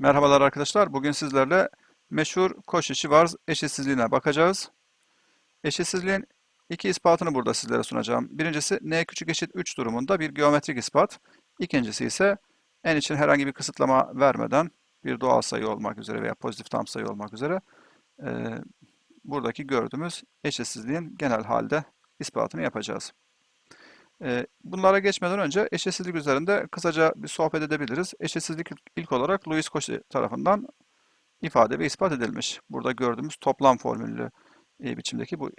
Merhabalar arkadaşlar. Bugün sizlerle meşhur Cauchy-Schwarz eşitsizliğine bakacağız. Eşitsizliğin iki ispatını burada sizlere sunacağım. Birincisi n küçük eşit 3 durumunda bir geometrik ispat. İkincisi ise n için herhangi bir kısıtlama vermeden bir doğal sayı olmak üzere veya pozitif tam sayı olmak üzere e, buradaki gördüğümüz eşitsizliğin genel halde ispatını yapacağız. Bunlara geçmeden önce eşitsizlik üzerinde kısaca bir sohbet edebiliriz. Eşitsizlik ilk olarak Louis Cauchy tarafından ifade ve ispat edilmiş. Burada gördüğümüz toplam formüllü biçimdeki bu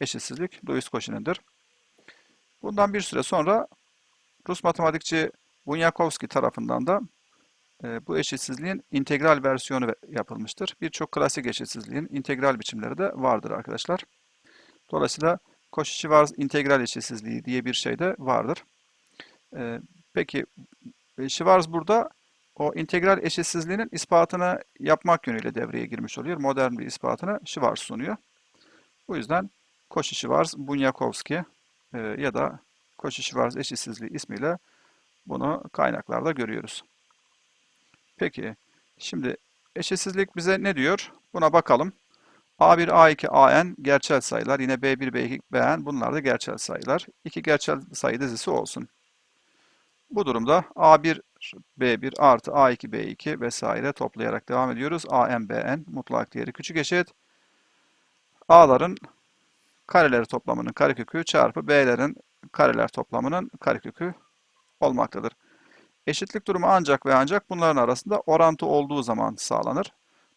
eşitsizlik Louis Cauchy'nindir. Bundan bir süre sonra Rus matematikçi Bunyakovsky tarafından da bu eşitsizliğin integral versiyonu yapılmıştır. Birçok klasik eşitsizliğin integral biçimleri de vardır arkadaşlar. Dolayısıyla Cauchy-Schwarz integral eşitsizliği diye bir şey de vardır. Ee, peki Schwarz burada o integral eşitsizliğinin ispatını yapmak yönüyle devreye girmiş oluyor. Modern bir ispatını Schwarz sunuyor. Bu yüzden Cauchy-Schwarz, Bunyakovsky e, ya da Cauchy-Schwarz eşitsizliği ismiyle bunu kaynaklarda görüyoruz. Peki, şimdi eşitsizlik bize ne diyor? Buna bakalım. A1, A2, AN gerçel sayılar. Yine B1, B2, Bn bunlar da gerçel sayılar. İki gerçel sayı dizisi olsun. Bu durumda A1, B1 artı A2, B2 vesaire toplayarak devam ediyoruz. AN, Bn mutlak değeri küçük eşit. A'ların kareleri toplamının karekökü çarpı B'lerin kareler toplamının karekökü olmaktadır. Eşitlik durumu ancak ve ancak bunların arasında orantı olduğu zaman sağlanır.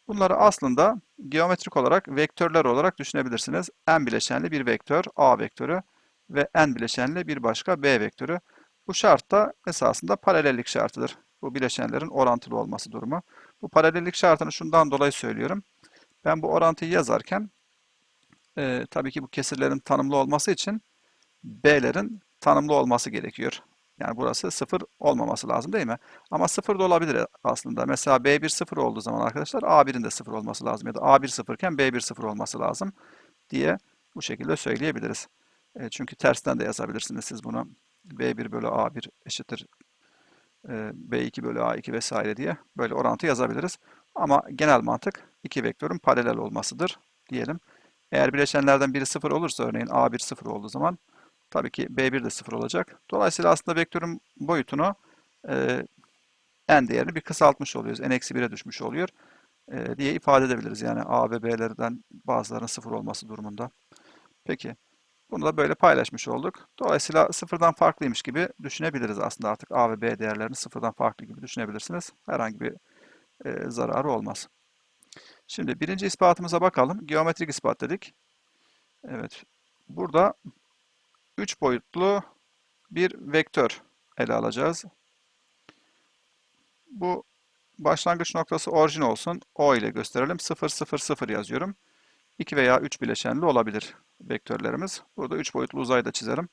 Bunları aslında geometrik olarak vektörler olarak düşünebilirsiniz. n bileşenli bir vektör A vektörü ve n bileşenli bir başka B vektörü. Bu şart da esasında paralellik şartıdır. Bu bileşenlerin orantılı olması durumu. Bu paralellik şartını şundan dolayı söylüyorum. Ben bu orantıyı yazarken e, tabii ki bu kesirlerin tanımlı olması için B'lerin tanımlı olması gerekiyor. Yani burası sıfır olmaması lazım değil mi? Ama sıfır da olabilir aslında. Mesela B1 sıfır olduğu zaman arkadaşlar A1'in de sıfır olması lazım. Ya da A1 sıfırken B1 sıfır olması lazım diye bu şekilde söyleyebiliriz. E, çünkü tersten de yazabilirsiniz siz bunu. B1 bölü A1 eşittir e, B2 bölü A2 vesaire diye böyle orantı yazabiliriz. Ama genel mantık iki vektörün paralel olmasıdır diyelim. Eğer bileşenlerden biri sıfır olursa örneğin A1 sıfır olduğu zaman Tabii ki B1 de 0 olacak. Dolayısıyla aslında vektörün boyutunu e, n değerini bir kısaltmış oluyoruz. n-1'e düşmüş oluyor e, diye ifade edebiliriz. Yani A ve B'lerden bazılarının 0 olması durumunda. Peki. Bunu da böyle paylaşmış olduk. Dolayısıyla sıfırdan farklıymış gibi düşünebiliriz aslında artık A ve B değerlerini sıfırdan farklı gibi düşünebilirsiniz. Herhangi bir e, zararı olmaz. Şimdi birinci ispatımıza bakalım. Geometrik ispat dedik. Evet. Burada 3 boyutlu bir vektör ele alacağız. Bu başlangıç noktası orijin olsun. O ile gösterelim. 0, 0, 0 yazıyorum. 2 veya 3 bileşenli olabilir vektörlerimiz. Burada 3 boyutlu uzayda çizerim.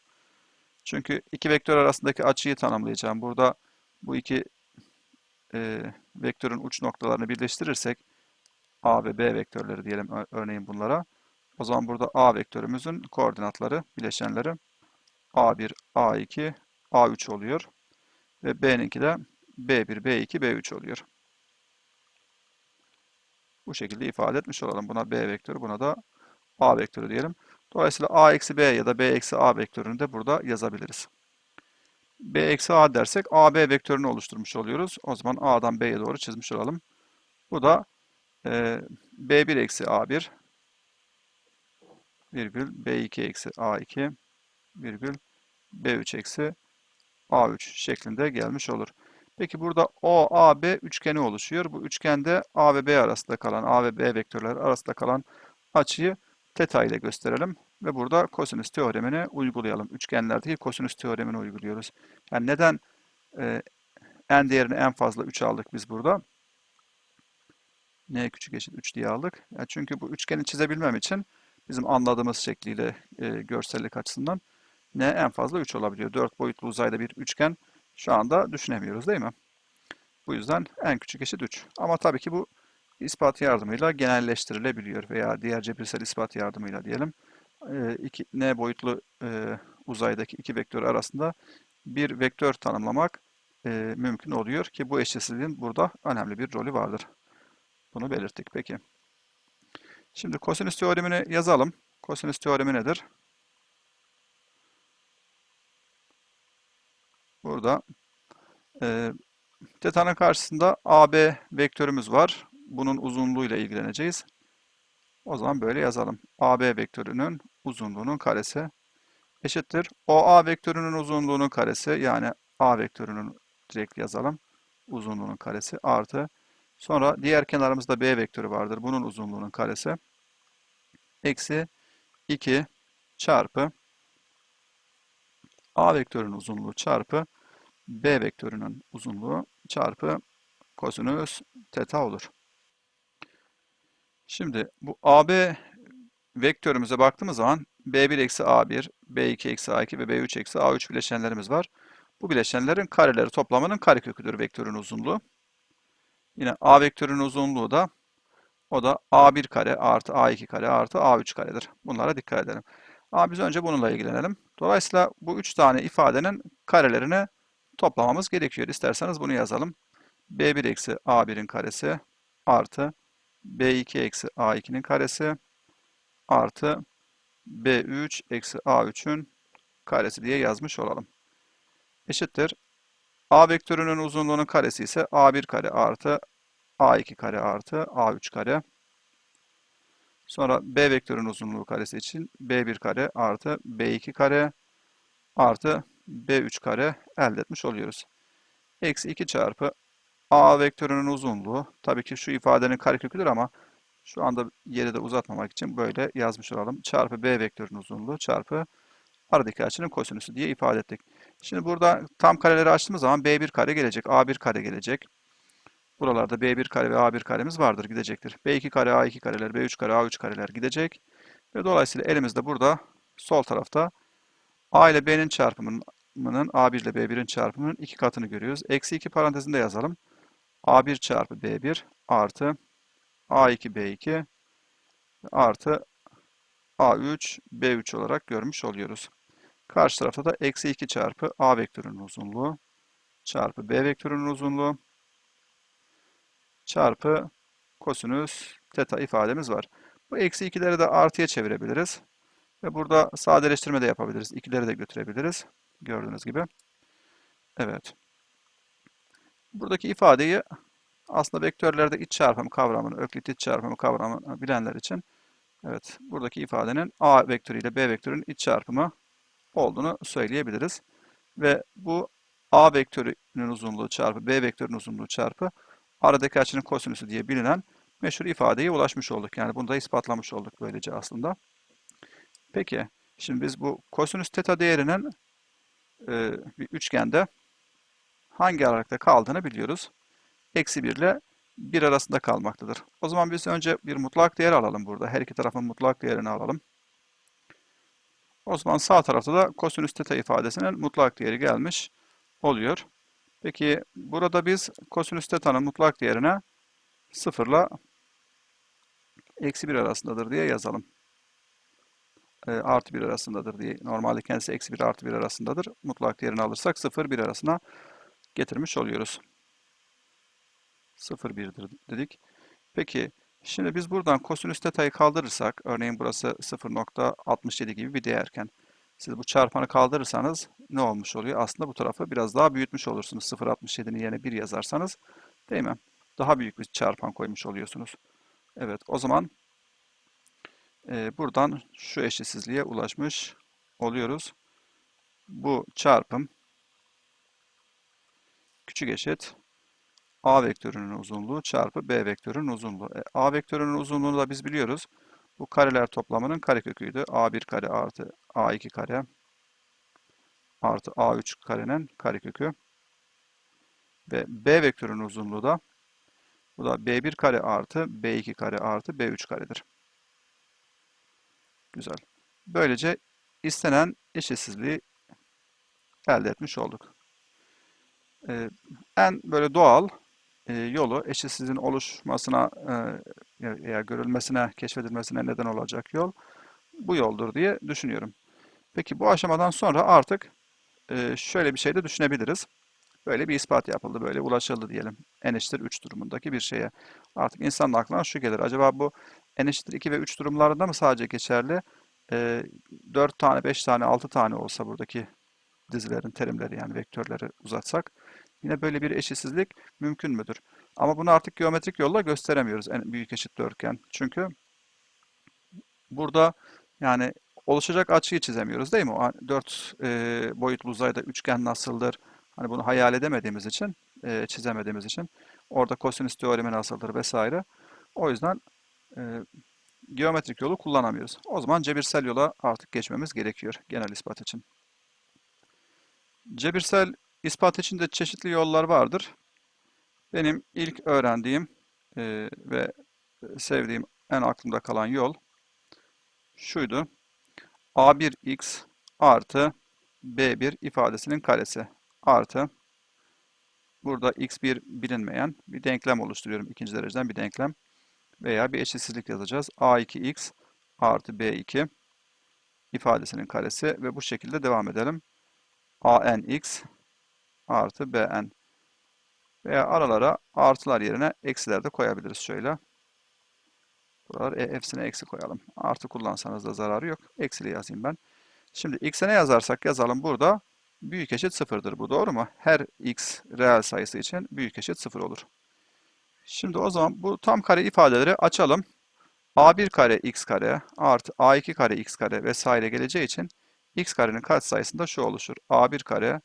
Çünkü iki vektör arasındaki açıyı tanımlayacağım. Burada bu iki e, vektörün uç noktalarını birleştirirsek A ve B vektörleri diyelim örneğin bunlara. O zaman burada A vektörümüzün koordinatları, bileşenleri A1, A2, A3 oluyor. Ve B'ninki de B1, B2, B3 oluyor. Bu şekilde ifade etmiş olalım. Buna B vektörü, buna da A vektörü diyelim. Dolayısıyla A eksi B ya da B eksi A vektörünü de burada yazabiliriz. B eksi A dersek AB vektörünü oluşturmuş oluyoruz. O zaman A'dan B'ye doğru çizmiş olalım. Bu da e, B1 eksi A1 virgül B2 eksi A2 virgül B3 eksi A3 şeklinde gelmiş olur. Peki burada OAB üçgeni oluşuyor. Bu üçgende A ve B arasında kalan, A ve B vektörler arasında kalan açıyı teta ile gösterelim. Ve burada kosinüs teoremini uygulayalım. Üçgenlerdeki kosinüs teoremini uyguluyoruz. Yani neden e, n değerini en fazla 3 aldık biz burada? n küçük eşit 3 diye aldık. Yani çünkü bu üçgeni çizebilmem için bizim anladığımız şekliyle e, görsellik açısından n en fazla 3 olabiliyor. 4 boyutlu uzayda bir üçgen şu anda düşünemiyoruz değil mi? Bu yüzden en küçük eşit 3. Ama tabii ki bu ispat yardımıyla genelleştirilebiliyor veya diğer cebirsel ispat yardımıyla diyelim. E, iki, n boyutlu e, uzaydaki iki vektör arasında bir vektör tanımlamak e, mümkün oluyor ki bu eşitsizliğin burada önemli bir rolü vardır. Bunu belirttik. Peki. Şimdi kosinüs teoremini yazalım. Kosinüs teoremi nedir? Burada e, teta'nın karşısında AB vektörümüz var. Bunun uzunluğuyla ilgileneceğiz. O zaman böyle yazalım. AB vektörünün uzunluğunun karesi eşittir. OA vektörünün uzunluğunun karesi yani A vektörünün direkt yazalım. Uzunluğunun karesi artı. Sonra diğer kenarımızda B vektörü vardır. Bunun uzunluğunun karesi. Eksi 2 çarpı A vektörünün uzunluğu çarpı B vektörünün uzunluğu çarpı kosinüs teta olur. Şimdi bu AB vektörümüze baktığımız zaman B1 eksi A1, B2 eksi A2 ve B3 eksi A3 bileşenlerimiz var. Bu bileşenlerin kareleri toplamının kareköküdür vektörün uzunluğu. Yine A vektörünün uzunluğu da o da A1 kare artı A2 kare artı A3 karedir. Bunlara dikkat edelim. Ama biz önce bununla ilgilenelim. Dolayısıyla bu üç tane ifadenin karelerini toplamamız gerekiyor. İsterseniz bunu yazalım. B1 eksi A1'in karesi artı B2 eksi A2'nin karesi artı B3 eksi A3'ün karesi diye yazmış olalım. Eşittir. A vektörünün uzunluğunun karesi ise A1 kare artı A2 kare artı A3 kare. Sonra B vektörün uzunluğu karesi için B1 kare artı B2 kare artı B3 kare elde etmiş oluyoruz. Eksi 2 çarpı A vektörünün uzunluğu. Tabii ki şu ifadenin kareköküdür ama şu anda yeri de uzatmamak için böyle yazmış olalım. Çarpı B vektörünün uzunluğu çarpı aradaki açının kosinüsü diye ifade ettik. Şimdi burada tam kareleri açtığımız zaman B1 kare gelecek, A1 kare gelecek. Buralarda B1 kare ve A1 karemiz vardır, gidecektir. B2 kare, A2 kareler, B3 kare, A3 kareler gidecek. Ve dolayısıyla elimizde burada sol tarafta A ile B'nin çarpımının A1 ile B1'in çarpımının iki katını görüyoruz. Eksi 2 parantezinde yazalım. A1 çarpı B1 artı A2 B2 artı A3 B3 olarak görmüş oluyoruz. Karşı tarafta da eksi 2 çarpı A vektörünün uzunluğu çarpı B vektörünün uzunluğu çarpı kosinüs teta ifademiz var. Bu eksi 2'leri de artıya çevirebiliriz. Ve burada sadeleştirme de yapabiliriz. 2'leri de götürebiliriz. Gördüğünüz gibi. Evet. Buradaki ifadeyi aslında vektörlerde iç çarpım kavramını, öklit iç çarpımı kavramını bilenler için evet buradaki ifadenin A vektörü ile B vektörünün iç çarpımı olduğunu söyleyebiliriz. Ve bu A vektörünün uzunluğu çarpı B vektörünün uzunluğu çarpı aradaki açının kosinüsü diye bilinen meşhur ifadeye ulaşmış olduk. Yani bunu da ispatlamış olduk böylece aslında. Peki, şimdi biz bu kosinüs teta değerinin e, bir üçgende hangi aralıkta kaldığını biliyoruz. Eksi 1 ile 1 arasında kalmaktadır. O zaman biz önce bir mutlak değer alalım burada. Her iki tarafın mutlak değerini alalım. O zaman sağ tarafta da kosinüs teta ifadesinin mutlak değeri gelmiş oluyor. Peki burada biz kosinüs teta'nın mutlak değerine 0 ile eksi 1 arasındadır diye yazalım. E, artı 1 arasındadır diye. Normalde kendisi eksi 1 artı 1 arasındadır. Mutlak değerini alırsak 0 1 arasına getirmiş oluyoruz. 0 1'dir dedik. Peki şimdi biz buradan kosinüs teta'yı kaldırırsak örneğin burası 0.67 gibi bir değerken siz bu çarpanı kaldırırsanız ne olmuş oluyor? Aslında bu tarafı biraz daha büyütmüş olursunuz. 0.67'nin yerine 1 yazarsanız değil mi? Daha büyük bir çarpan koymuş oluyorsunuz. Evet o zaman e, buradan şu eşitsizliğe ulaşmış oluyoruz. Bu çarpım küçük eşit A vektörünün uzunluğu çarpı B vektörünün uzunluğu. E, A vektörünün uzunluğunu da biz biliyoruz. Bu kareler toplamının kareköküydü. A1 kare artı A2 kare artı A3 karenin karekökü. Ve B vektörünün uzunluğu da bu da B1 kare artı B2 kare artı B3 karedir. Güzel. Böylece istenen eşitsizliği elde etmiş olduk. Ee, en böyle doğal e, yolu eşitsizliğin oluşmasına e, veya görülmesine, keşfedilmesine neden olacak yol bu yoldur diye düşünüyorum. Peki bu aşamadan sonra artık e, şöyle bir şey de düşünebiliriz. Böyle bir ispat yapıldı, böyle ulaşıldı diyelim. n eşittir 3 durumundaki bir şeye. Artık insanın aklına şu gelir. Acaba bu n eşittir 2 ve 3 durumlarında mı sadece geçerli? E, 4 tane, 5 tane, 6 tane olsa buradaki dizilerin terimleri yani vektörleri uzatsak yine böyle bir eşitsizlik mümkün müdür? Ama bunu artık geometrik yolla gösteremiyoruz en büyük eşit dörtgen. Çünkü burada yani oluşacak açıyı çizemiyoruz değil mi? O 4 e, boyutlu uzayda üçgen nasıldır? Hani bunu hayal edemediğimiz için, e, çizemediğimiz için orada kosinüs teoremi nasıldır vesaire. O yüzden e, geometrik yolu kullanamıyoruz. O zaman cebirsel yola artık geçmemiz gerekiyor genel ispat için. Cebirsel ispat için de çeşitli yollar vardır. Benim ilk öğrendiğim e, ve sevdiğim en aklımda kalan yol şuydu. A1x artı B1 ifadesinin karesi artı burada x1 bilinmeyen bir denklem oluşturuyorum. ikinci dereceden bir denklem veya bir eşitsizlik yazacağız. A2x artı B2 ifadesinin karesi ve bu şekilde devam edelim. ANX artı BN veya aralara artılar yerine eksiler de koyabiliriz şöyle. Buralar e, hepsine eksi koyalım. Artı kullansanız da zararı yok. Eksili yazayım ben. Şimdi x'e ne yazarsak yazalım burada büyük eşit sıfırdır. Bu doğru mu? Her x reel sayısı için büyük eşit sıfır olur. Şimdi o zaman bu tam kare ifadeleri açalım. a1 kare x kare artı a2 kare x kare vesaire geleceği için x karenin katsayısında şu oluşur. a1 kare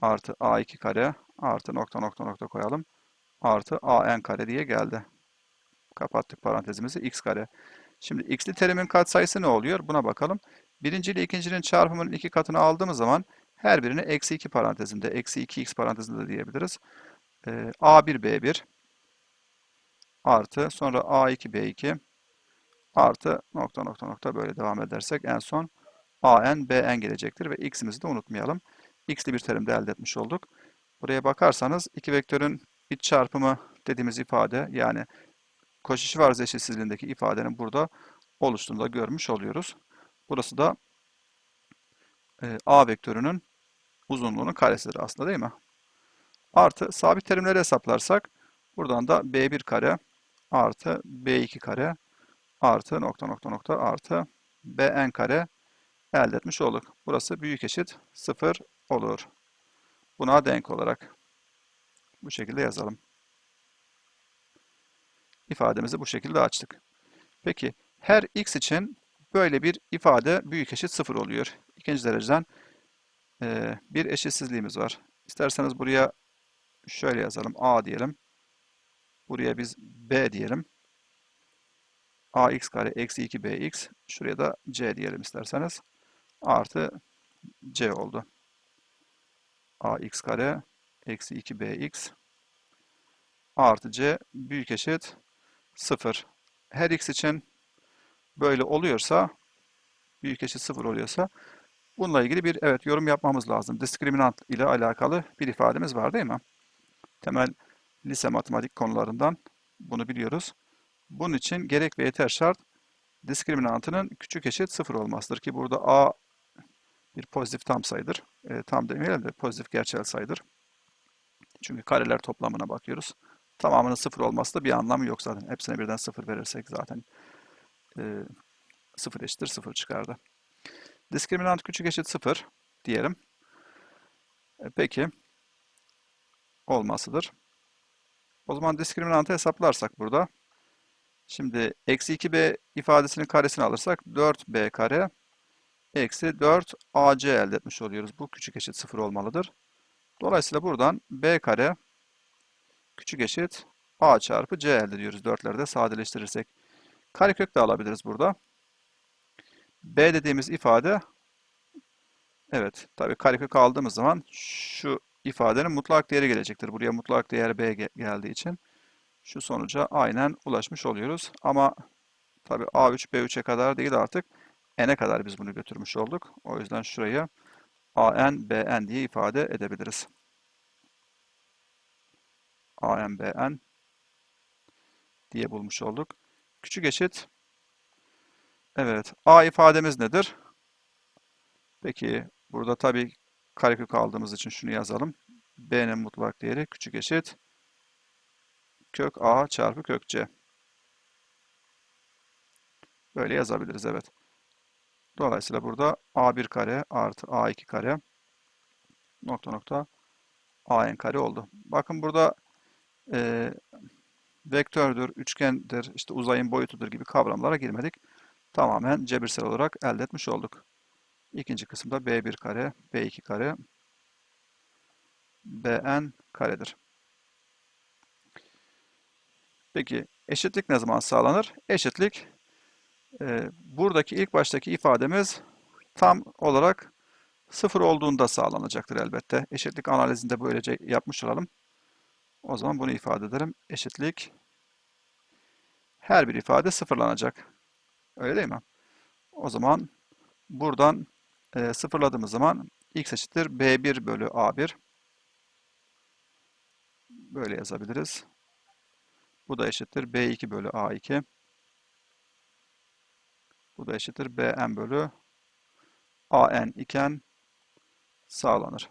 artı a2 kare artı nokta nokta nokta koyalım. Artı an kare diye geldi. Kapattık parantezimizi x kare. Şimdi x'li terimin katsayısı ne oluyor? Buna bakalım. Birinci ile ikincinin çarpımının iki katını aldığımız zaman her birini eksi 2 parantezinde, eksi 2x parantezinde diyebiliriz. Ee, a1 b1 artı sonra a2 b2 artı nokta nokta nokta böyle devam edersek en son an bn gelecektir ve x'imizi de unutmayalım. x'li bir terim de elde etmiş olduk. Buraya bakarsanız iki vektörün iç çarpımı dediğimiz ifade yani koşuşu varız eşitsizliğindeki ifadenin burada oluştuğunu da görmüş oluyoruz. Burası da e, a vektörünün uzunluğunun karesidir aslında değil mi? Artı sabit terimleri hesaplarsak buradan da b1 kare artı b2 kare artı nokta nokta nokta artı bn kare elde etmiş olduk. Burası büyük eşit 0 olur. Buna denk olarak bu şekilde yazalım. İfademizi bu şekilde açtık. Peki her x için böyle bir ifade büyük eşit 0 oluyor. İkinci dereceden bir eşitsizliğimiz var. İsterseniz buraya şöyle yazalım. a diyelim. Buraya biz b diyelim. ax kare eksi 2bx. Şuraya da c diyelim isterseniz. Artı c oldu. ax kare eksi 2bx artı c büyük eşit 0. Her x için böyle oluyorsa büyük eşit 0 oluyorsa bununla ilgili bir evet yorum yapmamız lazım. Diskriminant ile alakalı bir ifademiz var değil mi? Temel lise matematik konularından bunu biliyoruz. Bunun için gerek ve yeter şart diskriminantının küçük eşit 0 olmasıdır ki burada a bir pozitif tam sayıdır. E, tam demeyelim de pozitif gerçel sayıdır. Çünkü kareler toplamına bakıyoruz. Tamamının sıfır olması da bir anlamı yok zaten. Hepsine birden sıfır verirsek zaten e, sıfır eşittir sıfır çıkardı. Diskriminant küçük eşit sıfır diyelim. E, peki olmasıdır. O zaman diskriminantı hesaplarsak burada. Şimdi eksi 2b ifadesinin karesini alırsak 4b kare eksi 4ac elde etmiş oluyoruz. Bu küçük eşit sıfır olmalıdır. Dolayısıyla buradan b kare küçük eşit a çarpı c elde ediyoruz. Dörtlerde sadeleştirirsek. Karekök de alabiliriz burada. b dediğimiz ifade evet tabii karekök aldığımız zaman şu ifadenin mutlak değeri gelecektir. Buraya mutlak değer b geldiği için şu sonuca aynen ulaşmış oluyoruz. Ama tabii a3 b3'e kadar değil artık n'e kadar biz bunu götürmüş olduk. O yüzden şurayı an bn diye ifade edebiliriz. an bn diye bulmuş olduk. Küçük eşit. Evet. A ifademiz nedir? Peki burada tabii karekök aldığımız için şunu yazalım. B'nin mutlak değeri küçük eşit kök A çarpı kök C. Böyle yazabiliriz evet. Dolayısıyla burada A1 kare artı A2 kare nokta nokta AN kare oldu. Bakın burada e, vektördür, üçgendir, işte uzayın boyutudur gibi kavramlara girmedik. Tamamen cebirsel olarak elde etmiş olduk. İkinci kısımda B1 kare, B2 kare, BN karedir. Peki eşitlik ne zaman sağlanır? Eşitlik e, buradaki ilk baştaki ifademiz tam olarak sıfır olduğunda sağlanacaktır elbette. Eşitlik analizinde böylece yapmış olalım. O zaman bunu ifade ederim. Eşitlik her bir ifade sıfırlanacak. Öyle değil mi? O zaman buradan e, sıfırladığımız zaman x eşittir b1 bölü a1. Böyle yazabiliriz. Bu da eşittir b2 bölü a2. Bu da eşittir bn bölü an iken sağlanır.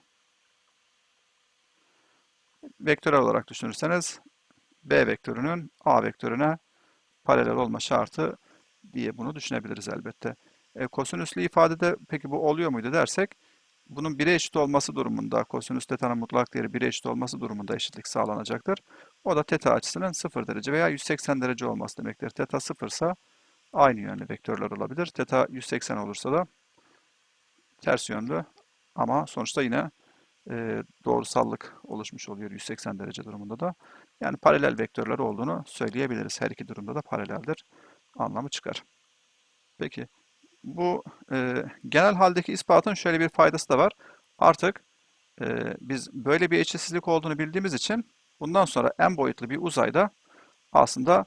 Vektörel olarak düşünürseniz b vektörünün a vektörüne paralel olma şartı diye bunu düşünebiliriz elbette. E, kosinüslü ifadede peki bu oluyor muydu dersek bunun 1'e eşit olması durumunda kosinüs teta'nın mutlak değeri 1'e eşit olması durumunda eşitlik sağlanacaktır. O da teta açısının 0 derece veya 180 derece olması demektir. Teta 0 ise aynı yönlü vektörler olabilir. Teta 180 olursa da ters yönlü ama sonuçta yine e, doğrusallık oluşmuş oluyor 180 derece durumunda da. Yani paralel vektörler olduğunu söyleyebiliriz. Her iki durumda da paraleldir anlamı çıkar. Peki bu e, genel haldeki ispatın şöyle bir faydası da var. Artık e, biz böyle bir eşitsizlik olduğunu bildiğimiz için bundan sonra en boyutlu bir uzayda aslında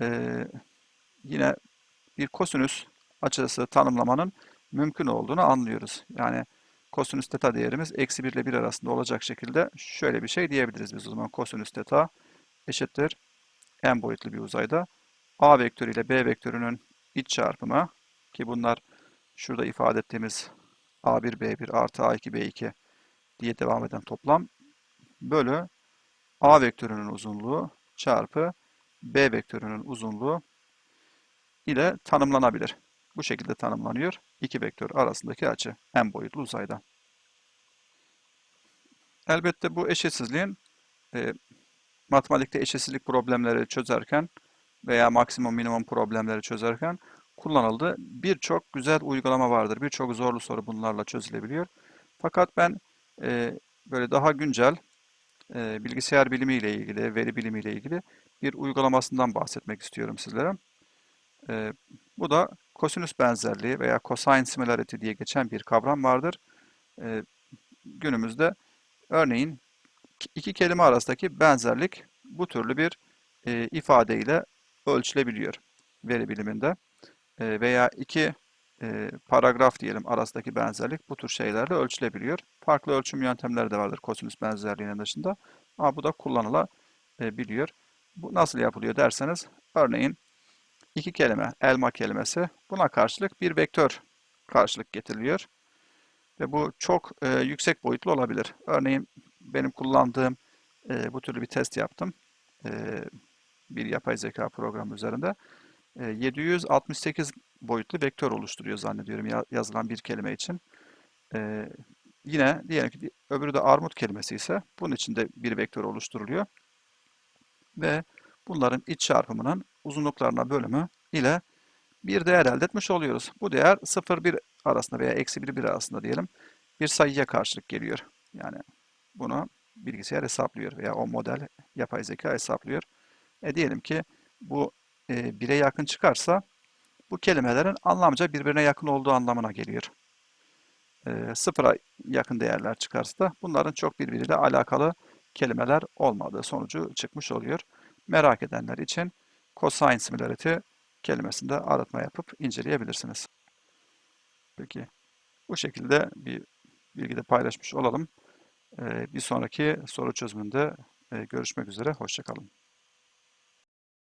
e, yine bir kosinüs açısı tanımlamanın mümkün olduğunu anlıyoruz. Yani kosinüs teta değerimiz eksi 1 ile 1 arasında olacak şekilde şöyle bir şey diyebiliriz biz o zaman. Kosinüs teta eşittir en boyutlu bir uzayda a vektörü ile b vektörünün iç çarpımı ki bunlar şurada ifade ettiğimiz a1 b1 artı a2 b2 diye devam eden toplam bölü a vektörünün uzunluğu çarpı b vektörünün uzunluğu ile tanımlanabilir. Bu şekilde tanımlanıyor. İki vektör arasındaki açı en boyutlu uzayda. Elbette bu eşitsizliğin e, matematikte eşitsizlik problemleri çözerken veya maksimum minimum problemleri çözerken kullanıldığı birçok güzel uygulama vardır. Birçok zorlu soru bunlarla çözülebiliyor. Fakat ben e, böyle daha güncel e, bilgisayar bilimi ile ilgili, veri bilimi ile ilgili bir uygulamasından bahsetmek istiyorum sizlere. E, bu da kosinüs benzerliği veya cosine similarity diye geçen bir kavram vardır. E, günümüzde örneğin iki kelime arasındaki benzerlik bu türlü bir e, ifade ile ölçülebiliyor veri biliminde. E, veya iki e, paragraf diyelim arasındaki benzerlik bu tür şeylerle ölçülebiliyor. Farklı ölçüm yöntemleri de vardır kosinüs benzerliğinin dışında. Ama bu da kullanılabiliyor. Bu nasıl yapılıyor derseniz, örneğin iki kelime, elma kelimesi buna karşılık bir vektör karşılık getiriliyor. Ve bu çok e, yüksek boyutlu olabilir. Örneğin benim kullandığım e, bu türlü bir test yaptım. E, bir yapay zeka programı üzerinde. E, 768 boyutlu vektör oluşturuyor zannediyorum ya, yazılan bir kelime için. Yine diyelim ki öbürü de armut kelimesi ise bunun için de bir vektör oluşturuluyor. Ve bunların iç çarpımının uzunluklarına bölümü ile bir değer elde etmiş oluyoruz. Bu değer 0-1 arasında veya eksi 1-1 arasında diyelim bir sayıya karşılık geliyor. Yani bunu bilgisayar hesaplıyor veya o model yapay zeka hesaplıyor. E diyelim ki bu 1'e yakın çıkarsa bu kelimelerin anlamca birbirine yakın olduğu anlamına geliyor. E, sıfıra yakın değerler çıkarsa da bunların çok birbiriyle alakalı kelimeler olmadığı sonucu çıkmış oluyor. Merak edenler için cosine similarity kelimesinde aratma yapıp inceleyebilirsiniz. Peki bu şekilde bir bilgi de paylaşmış olalım. Bir sonraki soru çözümünde görüşmek üzere. Hoşçakalın.